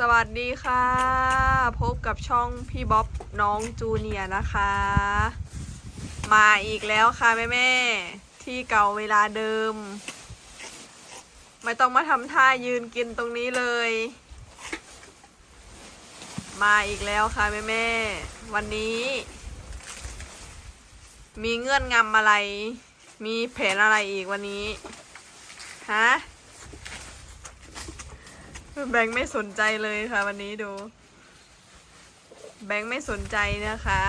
สวัสดีค่ะ พบกับช่องพี่บ๊อบน้องจูเนียนะคะ มาอีกแล้วค่ะแม่แม่ๆที่เก่าเวลาเดิม ไม่ต้องมาทำท่ายืนกินตรงนี้เลย มาอีกแล้วค่ะแม่แม่ๆวันนี้ มีเงื่อนงำอะไร มีแผนอะไรอีกวันนี้ฮะ แบงค์ไม่สนใจเลยค่ะ วันนี้ดู แบงค์ไม่สนใจนะคะ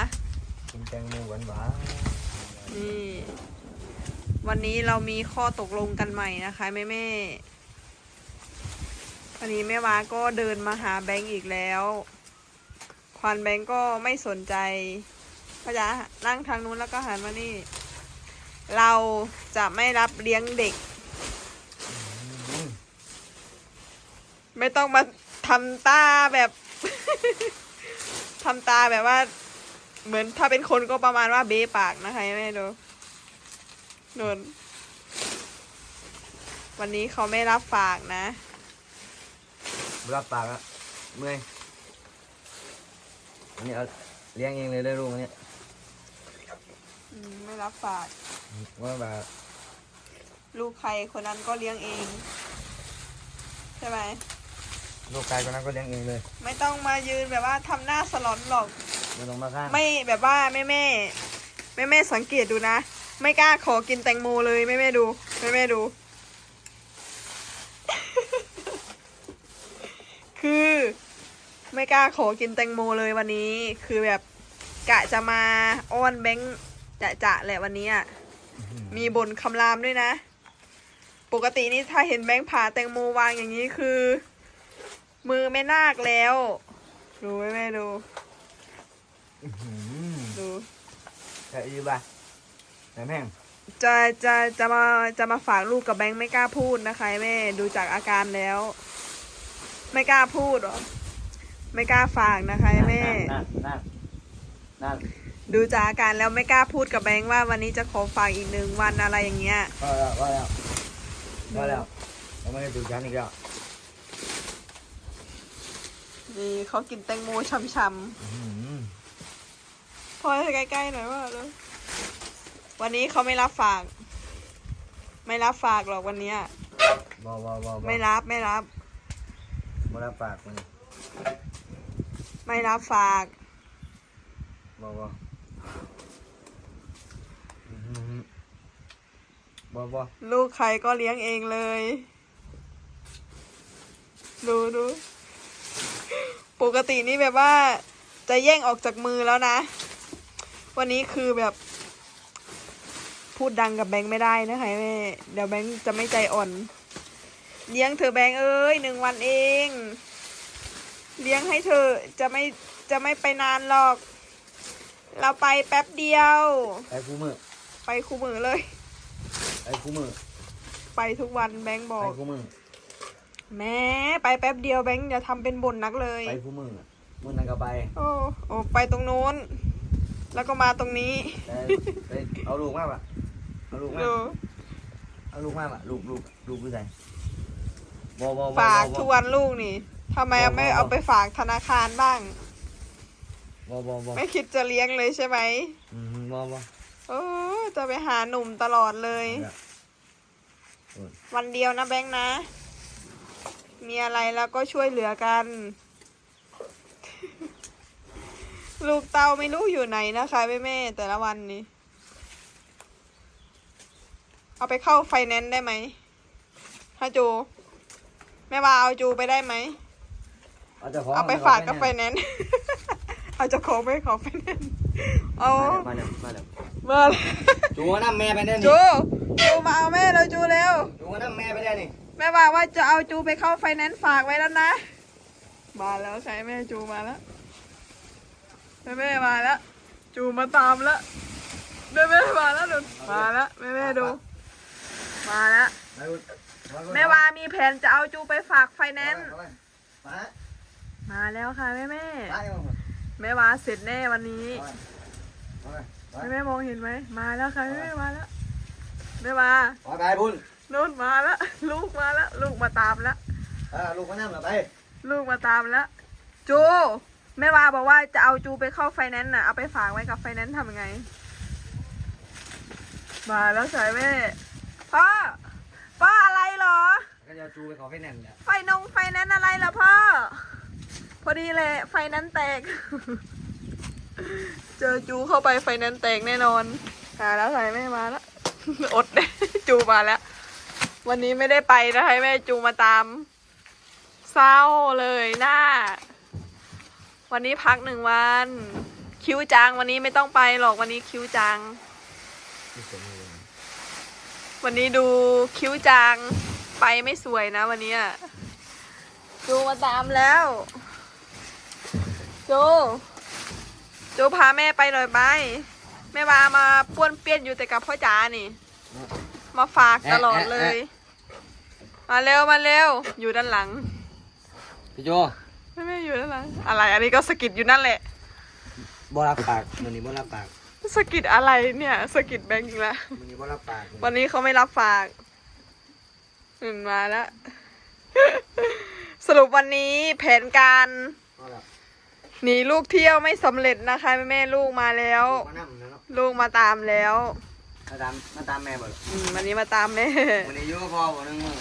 กินแตงโมหวานหวานนี่ วันนี้เรามีข้อตกลงกันใหม่นะคะแม่แม่ๆวันนี้แม่ว้าก็เดินมาหาแบงค์อีกแล้ว ควันแบงค์ก็ไม่สนใจก็จะนั่งทางนู้นแล้วก็หันมานี่ เราจะไม่รับเลี้ยงเด็ก ไม่ต้องมาทำตาแบบ ทำตาแบบว่า เหมือนถ้าเป็นคนก็ประมาณว่าเบ้ปากนะคะแม่ดูโดนวันนี้เขาไม่รับฝากนะรับปากอะเมื่อยอันนี้เอาเลี้ยงเองเลยได้ลูกอันนี้อืมไม่รับฝาก ว่าแบบลูกใครคนนั้นก็เลี้ยงเอง ใช่ไหม ลูกกายคนนั้นก็เลี้ยงเองเลยไม่ต้องมายืนแบบว่าทำหน้าสลอนหรอก ไม่ต้องมาข้างไม่แบบว่าแม่แม่แม่แม่สังเกตดูนะ ไม่กล้าขอกินแตงโมเลยแม่แม่ดูแม่แม่ดู คือ ไม่กล้าขอกินแตงโมเลยวันนี้ คือแบบกะจะมาอ้อนแบงค์จะจะๆแหละวันนี้อะมีบนคำรามด้วยนะ ปกตินี่ถ้าเห็นแบงค์ผ่าแตงโมวางอย่างนี้คือ มือไม่นาคแล้ว ดูแม่แม่ดูอื้อหือดูแค่อีบ้าแต่แม่งจะจะจะมาจะมาฝากลูกกับแบงค์ไม่กล้าพูดนะคะแม่ดูจากอาการแล้ว ไม่กล้าพูดหรอไม่กล้าฝากนะคะแม่นั่นนั่นนั่นดูจากอาการแล้วไม่กล้าพูดกับแบงค์ว่าวันนี้จะขอฝากอีกหนึ่งวันอะไรอย่างเงี้ยก็แล้วก็แล้วก็แล้วเราไม่ได้ตื่นฉันอีกแล้ว นี่เขากินแตงโมช่ำอื้อหือๆพอให้ใกล้ๆหน่อยว่าเลยวันนี้เขาไม่รับฝาก ไม่รับฝากหรอกวันเนี้ยบอบอบอบไม่รับไม่รับไม่รับปากมันไม่รับฝาก บอบออื้อหือบอบอลูกใครก็เลี้ยงเองเลย ดูดู ปกตินี่แบบว่าจะแย่งออกจากมือแล้วนะ วันนี้คือแบบ พูดดังกับแบงค์ไม่ได้นะคะแม่ เดี๋ยวแบงค์จะไม่ใจอ่อน เลี้ยงเธอะแบงค์เอ้ยหนึ่งวันเอง เลี้ยงให้เธอจะไม่จะไม่ไปนานหรอก เราไปแป๊บเดียว ไปคู่มือ ไปคู่มือเลย ไปคู่มือ ไปทุกวันแบงค์บอไปกคู่มือ แม่ไปแป๊บเดียวแบงค์อย่าทำเป็นบ่นนักเลย ไปคู่มือมือนั่นก็ไปโอ้โอ้ไปตรงโน้น แล้วก็มาตรงนี้แต่ไปเอาลูกมาปะเอาลูกมาดูเอาลูกมาปะลูกลูกลูกผู้ชายบอบอบอฝากบอ ทุกวันลูกนี่ทำไมบอกไม่บอก เอาไปฝากธนาคารบ้าง บอบอบอไม่คิดจะเลี้ยงเลยใช่ไหมอืมบอบอโอ้จะไปหาหนุ่มตลอดเลยเนี่ยวันเดียวนะแบงค์นะ มีอะไรแล้วก็ช่วยเหลือกัน ลูกเตาไม่รู้อยู่ไหนนะคะแม่แม่ๆแต่ละวันนี้ เอาไปเข้าไฟแนนซ์ได้ไหมฮะจู แม่ว่าเอาจูไปได้ไหม เอาเจ้าของเอาไปฝากกับไฟแนนซ์ เอาเจะของไปขอไฟแนนซ์เอามาแล้วมาแล้วเมื่อจูงน้ำแม่ไปได้นี่จูจูมาเอาแม่เราจูเร็วจูงน้ำแม่ไปได้นี่ แม่บอกว่าจะเอาจูไปเข้าไฟแนนซ์ฝากไว้แล้วนะมาแล้วใช่แม่จูมาแล้วแม่แม่มาแล้วจูมาตามแล้วแม่แม่มาแล้วดูมาแล้วแม่แม่ดู มาแล้วแม่วามีแผนจะเอาจูไปฝากไฟแนนซ์มามาแล้วค่ะแม่แม่แม่วาเสร็จแน่วันนี้แม่แม่มองเห็นไหมมาแล้วค่ะแม่แม่มาแล้วแม่วาไปไปบุญ นู่นมาแล้วลูกมาแล้วลูกมาตามแล้วอ่าลูกมานั่งหน่อยไปลูกมาตามแล้วจูแม่วาบอกว่าจะเอาจูไปเข้าไฟแนนซ์น่ะเอาไปฝากไว้กับไฟแนนซ์ทำยังไง มาแล้วสายแม่พ่อพ่ออะไรเหรอ ก็จะเอาจูไปขอไฟแนนซ์เนี่ยไฟนงไฟแนนซ์อะไรเหรอพ่อ พอดีเลยไฟแนนซ์แตก เจอจูเข้าไปไฟแนนซ์แตกแน่นอนหาแล้วสายแม่มาแล้ว อดจูมาแล้ว วันนี้ไม่ได้ไปนะคะแม่จูมาตาม เศร้าเลยหน้า วันนี้พักหนึ่งวัน คิ้วจางวันนี้ไม่ต้องไปหรอกวันนี้คิ้วจางวันนี้ดูคิ้วจางไปไม่สวยนะ วันนี้จูมาตามแล้วจูจูพาแม่ไปหน่อยไป แม่วามาป้วนเปี้ยนอยู่แต่กับพ่อจ๋านี่ มาฝากตลอดเลย มาเร็วมาเร็ว อยู่ด้านหลัง พี่โจไม่ไม่อยู่ด้านหลัง อะไร อันนี้ก็สะกิดอยู่นั่นแหละบ่รับปากวันนี้บ่รับปากสะกิดอะไรเนี่ยสะกิดแบงค์อีกแล้ววันนี้บ่รับปากวันนี้เขาไม่รับฝากอืมมาแล้วสรุปวันนี้แผนการก็แล้วหนีลูกเที่ยวไม่สำเร็จนะคะแม่แม่ลูกมาแล้วมานั่งแล้วเนาะลูกมาตามแล้ว มาตามมาตามแม่บ่ล่ะอืมวันนี้มาตามแม่วันนี้อยู่กับพ่อบ่นึงมื้อ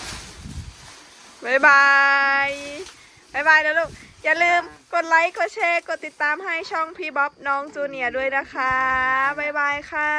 บายบายบายบายนะลูก อย่าลืมกดไลค์ กดแชร์ กดติดตามให้ช่องพี่บ๊อบน้องจูเนียร์ด้วยนะคะบายบายค่ะ